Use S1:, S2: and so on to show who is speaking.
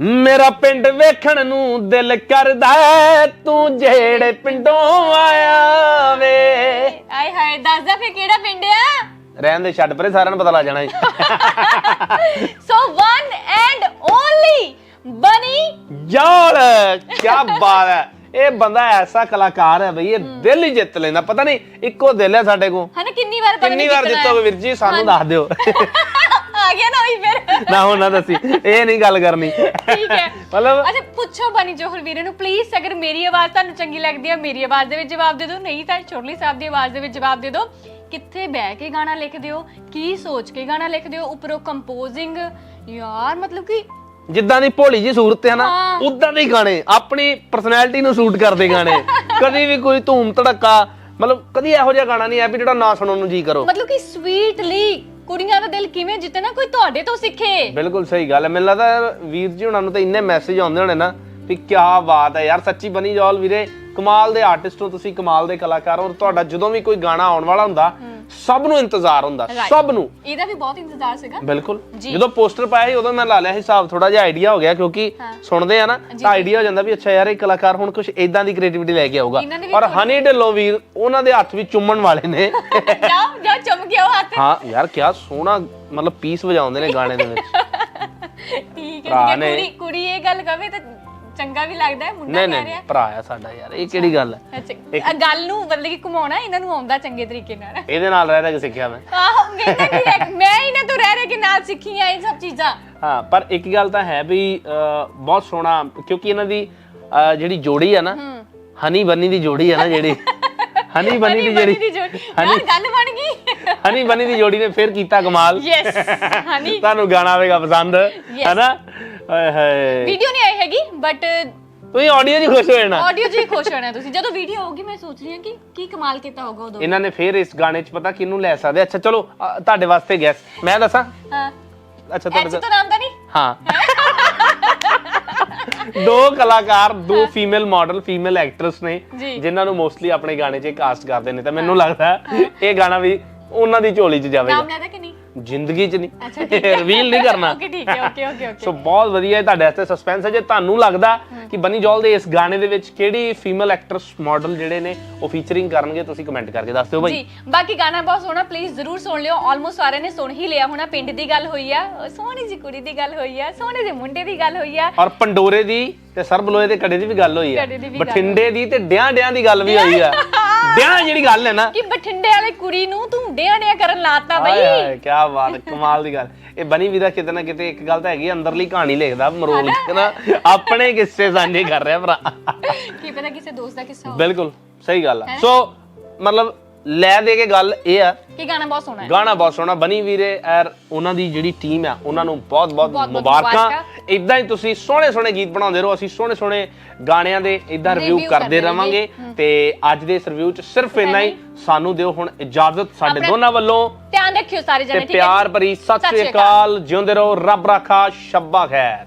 S1: ਮੇਰਾ ਪਿੰਡ ਵੇਖਣ ਨੂੰ ਦਿਲ ਕਰਦਾ ਤੂੰ ਜਿਹੜੇ ਪਿੰਡੋਂ ਆਇਆ ਵੇ।
S2: ਆਏ ਹਾਏ ਦੱਸਦਾ ਫੇ ਕਿਹੜਾ ਪਿੰਡ ਆ?
S1: ਰਹਿਣ ਦੇ ਛੱਡ ਪਰੇ ਸਾਰਿਆਂ ਨੂੰ ਪਤਾ ਲੱਗ ਜਾਣਾ ਜੀ।
S2: ਸੋ ਵਨ ਐਂਡ ਓਨਲੀ ਬਨੀ
S1: ਯਾਰ ਕੀ ਬਾਤ ਹੈ। ਇਹ ਬੰਦਾ ਐਸਾ ਕਲਾਕਾਰ ਹੈ ਬਈ ਇਹ ਦਿਲ ਹੀ ਜਿੱਤ ਲੈਂਦਾ। ਪਤਾ ਨਹੀਂ ਇੱਕੋ ਦਿਲ ਹੈ ਸਾਡੇ ਕੋਲ।
S2: ਹਨਾ ਕਿੰਨੀ ਵਾਰ ਪਤਾ
S1: ਕਿੰਨੀ ਵਾਰ ਜਿੱਤੋਗੇ ਵੀਰ ਜੀ ਸਾਨੂੰ ਦੱਸ ਦਿਓ।
S2: ਆ ਗਿਆ ਨਾ ਉਹੀ ਫਿਰ।
S1: ਨਾ ਹੁਣ ਨਾ ਦੱਸੀ। ਇਹ ਨਹੀਂ ਗੱਲ ਕਰਨੀ।
S2: ਠੀਕ ਹੈ।
S1: ਮਤਲਬ
S2: ਅੱਛਾ ਪੁੱਛੋ ਬਣੀ ਜੋਹਰ ਵੀਰੇ ਨੂੰ ਪਲੀਜ਼ ਅਗਰ ਮੇਰੀ ਆਵਾਜ਼ ਤੁਹਾਨੂੰ ਚੰਗੀ ਲੱਗਦੀ ਹੈ ਮੇਰੀ ਆਵਾਜ਼ ਦੇ ਵਿੱਚ ਜਵਾਬ ਦੇ ਦਿਓ। ਨਹੀਂ ਤਾਂ ਚੋਰਲੀ ਸਾਹਿਬ ਦੀ ਆਵਾਜ਼ ਦੇ ਵਿੱਚ ਜਵਾਬ ਦੇ ਦਿਓ। ਕਿੱਥੇ ਬਹਿ ਕੇ ਗਾਣਾ ਲਿਖਦੇ ਹੋ ਕੀ ਸੋਚ ਕੇ ਗਾਣਾ ਲਿਖਦੇ ਹੋ ਉੱਪਰੋਂ ਕੰਪੋਜ਼ਿੰਗ ਯਾਰ ਮਤਲਬ ਕਿ
S1: ਜਿੱਦਾਂ ਦੀ ਭੋਲੀ ਜੀ ਸੂਰਤ ਹੈ ਨਾ
S2: ਹਾਂ।
S1: ਉਦਾਂ ਦੇ ਹੀ ਗਾਣੇ ਆਪਣੀ ਪਰਸਨੈਲਿਟੀ ਨੂੰ ਸੂਟ ਕਰਦੇ ਗਾਣੇ। ਕਦੀ ਵੀ ਕੋਈ ਧੂਮ ਧੜਕਾ ਮਤਲਬ ਕਦੀ ਇਹੋ ਜਿਹਾ ਗਾਣਾ ਨਹੀਂ ਹੈ ਵੀ ਜਿਹੜਾ ਨਾ ਸੁਣਨ ਨੂੰ ਜੀ ਕਰੋ।
S2: ਮਤਲਬ ਕਿ ਸਵੀਟਲੀ ਕੁੜੀਆਂ ਦਾ ਦਿਲ ਕਿਵੇਂ ਜਿੱਤਣਾ? ਕੋਈ ਤੁਹਾਡੇ ਤੋਂ ਸਿੱਖੇ।
S1: ਬਿਲਕੁਲ ਸਹੀ ਗੱਲ ਹੈ। ਮੈਨੂੰ ਲੱਗਦਾ ਯਾਰ ਵੀਰ ਜੀ ਹੁਣਾਂ ਨੂੰ ਤਾਂ ਇੰਨੇ ਮੈਸੇਜ ਆਉਂਦੇ ਹੋਣੇ ਨਾ ਵੀ ਕੀ ਬਾਤ ਹੈ ਯਾਰ ਸੱਚੀ ਬਣੀ ਜੋਲ ਵੀਰੇ। ਕਮਾਲ ਦੇ ਆਰਟਿਸਟ ਹੋ ਤੁਸੀਂ ਕਮਾਲ ਦੇ ਕਲਾਕਾਰ ਹੋ ਔਰ ਤੁਹਾਡਾ ਜਦੋਂ ਵੀ ਕੋਈ ਗਾਣਾ ਆਉਣ ਵਾਲਾ ਹੁੰਦਾ ਸਭ ਨੂੰ ਇੰਤਜ਼ਾਰ ਹੁੰਦਾ
S2: Right.
S1: ਸਭ ਨੂੰ।
S2: ਇਹਦਾ ਵੀ ਬਹੁਤ ਇੰਤਜ਼ਾਰ ਸੀਗਾ।
S1: ਬਿਲਕੁਲ।
S2: ਜੀ।
S1: ਜਦੋਂ ਪੋਸਟਰ ਪਾਇਆ ਸੀ ਉਦੋਂ ਮੈਂ ਲਾ ਲਿਆ ਸੀ ਹਿਸਾਬ ਥੋੜਾ ਜਿਹਾ ਆਈਡੀਆ ਹੋ ਗਿਆ ਕਿਉਂਕਿ ਸੁਣਦੇ ਆ ਨਾ ਤਾਂ ਆਈਡੀਆ ਹੋ ਜਾਂਦਾ ਵੀ ਅੱਛਾ ਯਾਰ ਇਹ ਕਲਾਕਾਰ ਹੁਣ ਕੁਝ ਇਦਾਂ ਦੀ ਕ੍ਰੀਏਟੀਵਿਟੀ ਲੈ ਕੇ ਆਊਗਾ।
S2: ਇਹਨਾਂ ਨੇ ਵੀ
S1: ਔਰ ਹਨੀ ਢਿੱਲੋਂ ਵੀਰ ਉਹਨਾਂ ਦੇ ਹੱਥ ਵੀ ਚੁੰਮਣ ਵਾਲੇ ਨੇ।
S2: ਜਾਓ ਜਾਓ ਚਮਕ ਗਿਆ ਹੱਥ?
S1: ਹਾਂ ਯਾਰ ਕਿਆ ਸੋਹਣਾ ਮਤਲਬ ਪੀਸ ਵਜਾਉਂਦੇ ਨੇ ਗਾਣੇ ਦੇ ਵਿੱਚ।
S2: ਠੀਕ ਹੈ
S1: ਭਰਾ
S2: ਹੈ
S1: ਨੇ-
S2: ਕੁੜੀ ਕੁੜੀ ਇਹ ਗੱਲ ਕਵੇ ਤਾਂ ਚੰਗਾ ਵੀ ਲੱਗਦਾ ਹੈ ਮੁੰਡਾ
S1: ਨਹੀਂ
S2: ਕਹਿ
S1: ਨਹੀਂ
S2: ਰਿਹਾ
S1: ਭਰਾ ਆ ਸਾਡਾ ਯਾਰ ਇਹ ਕਿਹੜੀ ਗੱਲ ਹੈ?
S2: ਅੱਛਾ ਗੱਲ ਨੂੰ ਮਤਲਬ ਕਿ ਘੁਮਾਉਣਾ ਇਹਨਾਂ ਨੂੰ ਆਉਂਦਾ ਚੰਗੇ ਤਰੀਕੇ ਨਾਲ।
S1: ਇਹਦੇ ਨਾਲ ਰਹਿ ਰਹਿ ਕੇ ਸਿੱਖਿਆ ਮੈਂ।
S2: ਆਹੋ ਮੈਂ ਤਾਂ ਕੀ ਹੈ, ਮੈਂ ਇਹਨਾਂ ਤੋਂ ਰਹਿ ਰਹਿ ਕੇ ਨਾਲ ਸਿੱਖੀਆਂ ਇਹ ਸਭ ਚੀਜ਼ਾਂ।
S1: ਹਾਂ ਪਰ ਇੱਕ ਗੱਲ ਤਾਂ ਹੈ ਵੀ ਅਹ, ਬਹੁਤ ਸੋਹਣਾ ਕਿਉਂਕਿ ਇਹਨਾਂ ਦੀ ਅਹ, ਜਿਹੜੀ ਜੋੜੀ ਆ ਨਾ ਹਨੀ ਬੰਨੀ ਦੀ ਜੋੜੀ ਆ ਨਾ ਜਿਹੜੀ। ਹਨੀ ਬੰਨੀ ਦੀ
S2: ਹਨੀ ਬਨੀ ਦੀ
S1: ਜਿਹੜੀ
S2: ਜੋੜੀ ਯਾਰ ਗੱਲ ਬਣ ਗਈ।
S1: ਹਨੀ ਬੰਨੀ ਦੀ ਜੋੜੀ ਨੇ ਫੇਰ ਕੀਤਾ ਕਮਾਲ।
S2: Yes honey.
S1: ਤੁਹਾਨੂੰ ਗਾਣਾ ਆਵੇਗਾ ਪਸੰਦ ਹੈਨਾ? ਹਾਏ ਹਾਏ।
S2: ਵੀਡੀਓ ਨਹੀਂ ਆਈ ਹੈਗੀ ਬਟ
S1: ਤੁਸੀਂ ਆਡੀਓ 'ਚ ਖੁਸ਼ ਹੋ ਜਾਣਾ।
S2: ਆਡੀਓ 'ਚ ਹੀ ਖੁਸ਼ ਹੋਣਾ ਤੁਸੀਂ। ਜਦੋਂ ਵੀਡੀਓ ਹੋਊਗੀ ਮੈਂ ਸੋਚ ਰਹੀ ਹਾਂ ਕਿ ਕੀ ਕਮਾਲ ਕੀਤਾ ਹੋਗਾ ਉਦੋਂ।
S1: ਇਹਨਾਂ ਨੇ ਫੇਰ ਇਸ ਗਾਣੇ 'ਚ ਪਤਾ ਕਿਹਨੂੰ ਲੈ ਸਕਦੇ। ਅੱਛਾ ਚਲੋ ਅ, ਤੁਹਾਡੇ ਵਾਸਤੇ ਗੈਸ ਮੈਂ ਦੱਸਾਂ?
S2: ਹਾਂ।
S1: ਅੱਛਾ
S2: ਐਚ
S1: ਤੁਹਾਡੇ
S2: ਤਾਂ ਨਾਮ ਤਾਂ ਨਹੀਂ?
S1: ਹਾਂ। ਦੋ ਕਲਾਕਾਰ ਦੋ ਫੀਮੇਲ ਮਾਡਲ ਫੀਮੇਲ ਐਕਟਰਸ ਨੇ
S2: ਜੀ।
S1: ਜਿਨ੍ਹਾਂ ਨੂੰ ਮੋਸਟਲੀ ਆਪਣੇ ਗਾਣੇ 'ਚ ਕਾਸਟ ਕਰਦੇ ਨੇ। ਤਾਂ ਮੈਨੂੰ ਲੱਗਦਾ ਇਹ ਗਾਣਾ ਵੀ ਉਹਨਾਂ ਦੀ ਝੋਲੀ 'ਚ ਜਾਵੇਗਾ।
S2: ਨਾਮ ਲੈਦਾ ਕਿ ਨਹੀਂ?
S1: ਜ਼ਿੰਦਗੀ 'ਚ ਨਹੀਂ।
S2: ਅੱਛਾ ਠੀਕ ਹੈ।
S1: ਰਿਵੀਲ ਨਹੀਂ ਕਰਨਾ।
S2: ਓਕੇ ਠੀਕ ਹੈ ਓਕੇ ਓਕੇ ਓਕੇ
S1: ਸੋ ਬਹੁਤ ਵਧੀਆ ਹੈ ਤੁਹਾਡੇ ਵਾਸਤੇ ਸਸਪੈਂਸ ਹੈ। ਜੇ ਤੁਹਾਨੂੰ ਲੱਗਦਾ ਕਿ ਬਨੀ ਜੋਲ ਦੇ ਇਸ ਗਾਣੇ ਦੇ ਵਿੱਚ ਕਿਹੜੀ ਫੀਮੇਲ ਐਕਟਰਸ ਮਾਡਲ ਜਿਹੜੇ ਨੇ ਉਹ ਫੀਚਰਿੰਗ ਕਰਨਗੇ ਤੁਸੀਂ ਕਮੈਂਟ ਕਰਕੇ ਦੱਸ ਦਿਓ ਭਾਈ
S2: ਜੀ ਬਾਕੀ ਗਾਣਾ ਬਹੁਤ ਸੋਹਣਾ ਪਲੀਜ਼ ਜ਼ਰੂਰ ਸੁਣ ਲਿਓ। ਆਲਮੋਸਟ ਸਾਰਿਆਂ ਨੇ ਸੁਣ ਹੀ ਲਿਆ ਹੋਣਾ। ਪਿੰਡ ਦੀ ਗੱਲ ਹੋਈ ਆ ਸੋਹਣੀ ਜੀ ਕੁੜੀ ਦੀ ਗੱਲ ਹੋਈ ਆ ਸੋਹਣੇ ਜਿਹੇ ਮੁੰਡੇ ਦੀ ਗੱਲ ਹੋਈ ਆ।
S1: ਔਰ ਪੰਡੋਰੇ ਦੀ ਤੇ ਸਰਬਲੋਏ ਦੇ ਕੜੇ ਦੀ ਵੀ ਗੱਲ ਹੋਈ ਹੈ
S2: ਕੜੇ ਦੀ ਵੀ ਗੱਲ
S1: ਬਠਿੰਡੇ ਦੀ ਤੇ ਡਿਆਂ ਡਿਆਂ ਦੀ ਗੱਲ ਵੀ ਹੋਈ ਆ। ਡਿਆਂ ਜਿਹੜੀ ਗੱਲ ਹੈ ਨਾ।
S2: ਕਿ ਬਠਿੰਡੇ ਵਾਲੀ ਕੁੜੀ ਨੂੰ ਤੂੰ ਡਿਆ ਡਿਆ ਕਰਨ ਲਾਤਾ ਬਈ।
S1: ਕੀ ਬਾਤ ਕਮਾਲ ਦੀ ਗੱਲ। ਇਹ ਬਣੀ ਵੀ ਦਾ ਕਿਤੇ ਨਾ ਕਿਤੇ ਇੱਕ ਗੱਲ ਤਾਂ ਹੈਗੀ ਅੰਦਰਲੀ ਕਹਾਣੀ ਲਿਖਦਾ ਮਰੋਲ ਨਾ ਆਪਣੇ ਕਿੱਸੇ ਸਾਂਝੇ ਕਰ ਰਿਹਾ ਭਰਾ।
S2: ਕੀ ਪਤਾ ਕਿਸੇ ਦੋਸਤ ਦਾ ਕਿੱਸਾ ਹੋ
S1: ਬਿਲਕੁਲ ਸਹੀ ਗੱਲ ਆ। ਸੋ ਮਤਲਬ ਲੈ ਦੇ ਕੇ ਗੱਲ ਇਹ ਆ।
S2: ਕਿ ਗਾਣਾ ਬਹੁਤ ਸੋਹਣਾ ਹੈ।
S1: ਗਾਣਾ ਬਹੁਤ ਸੋਹਣਾ ਬਣੀ ਵੀਰੇ ਐਰ ਉਹਨਾਂ ਦੀ ਜਿਹੜੀ ਟੀਮ ਆ ਉਹਨਾਂ ਨੂੰ ਬਹੁਤ ਬਹੁਤ ਮੁਬਾਰਕਾਂ। ਇਦਾਂ ਹੀ ਤੁਸੀਂ ਸੋਹਣੇ ਸੋਹਣੇ ਗੀਤ ਬਣਾਉਂਦੇ ਰਹੋ ਅਸੀਂ ਸੋਹਣੇ ਸੋਹਣੇ ਗਾਣਿਆਂ ਦੇ ਇਦਾਂ ਰਿਵਿਊ ਕਰਦੇ ਰਵਾਂਗੇ ਤੇ ਅੱਜ ਦੇ ਇਸ ਰਿਵਿਊ ਚ ਸਿਰਫ ਇੰਨਾ ਹੀ। ਸਾਨੂੰ ਦਿਓ ਹੁਣ ਇਜਾਜ਼ਤ ਸਾਡੇ ਦੋਨਾਂ ਵੱਲੋਂ।
S2: ਧਿਆਨ ਰੱਖਿਓ ਸਾਰੇ ਜਣੇ ਠੀਕ ਹੈ
S1: ਪਿਆਰ ਭਰੀ ਸਤਿ ਸ੍ਰੀ ਅਕਾਲ। ਜਿਉਂਦੇ ਰਹੋ ਰੱਬ ਰਾਖਾ ਸ਼ੱਬਾ ਖੈਰ।